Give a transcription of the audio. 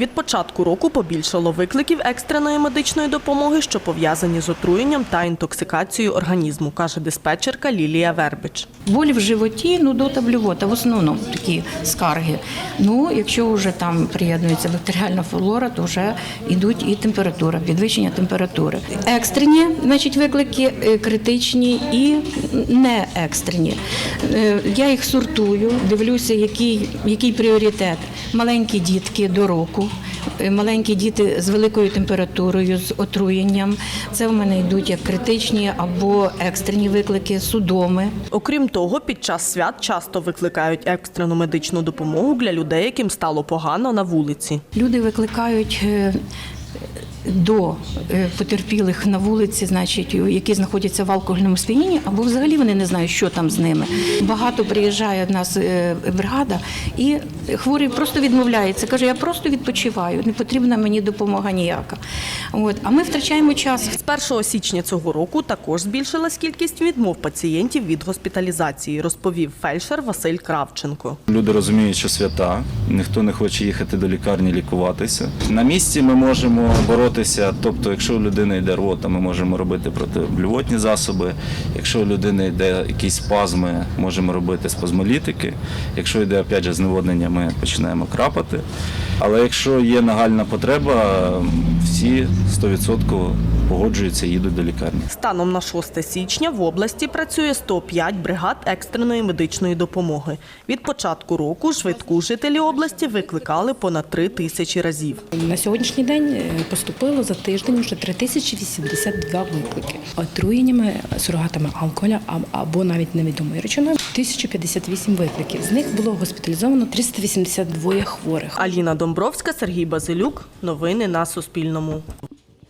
Від початку року побільшало викликів екстреної медичної допомоги, що пов'язані з отруєнням та інтоксикацією організму, каже диспетчерка Лілія Вербич. Болі в животі, нудота, блювота, в основному такі скарги. Ну, якщо вже там приєднується бактеріальна флора, то вже йдуть і температура, підвищення температури. Екстрені, значить, виклики е, критичні і не екстрені. Е, Я їх сортую, дивлюся, який, який пріоритет. Маленькі дітки до року, е, маленькі діти з великою температурою, з отруєнням. Це в мене йдуть як критичні або екстрені виклики, судоми. Окрім того, під час свят часто викликають екстрену медичну допомогу для людей, яким стало погано на вулиці. Люди викликають е, до е, потерпілих на вулиці, значить, які знаходяться в алкогольному сп'янінні, або взагалі вони не знають, що там з ними. Багато приїжджає в нас е, бригада, і хворий просто відмовляється. каже: я просто відпочиваю, не потрібна мені допомога ніяка. От а ми втрачаємо час. З 1 січня цього року також збільшилась кількість відмов пацієнтів від госпіталізації, розповів фельдшер Василь Кравченко. Люди розуміють, що свята, ніхто не хоче їхати до лікарні лікуватися. На місці ми можемо боротися. Тобто, якщо у людини йде рвота, ми можемо робити протиблювотні засоби. Якщо у людини йде якісь спазми, можемо робити спазмолітики. Якщо йде опять же зневоднення, ми починаємо крапати. Але якщо є нагальна потреба, всі 100% погоджуються і їдуть до лікарні. Станом на 6 січня в області працює 105 бригад екстреної медичної допомоги. Від початку року швидку жителі області викликали понад 3 тисячі разів. На сьогоднішній день е, поступило за тиждень вже 3082 виклики. Отруєннями сурогатами алкоголя або навіть невідомою речовиною 1058 викликів. З них було госпіталізовано 382 хворих. Аліна Домбровська, Сергій Базилюк. Новини на Суспільному.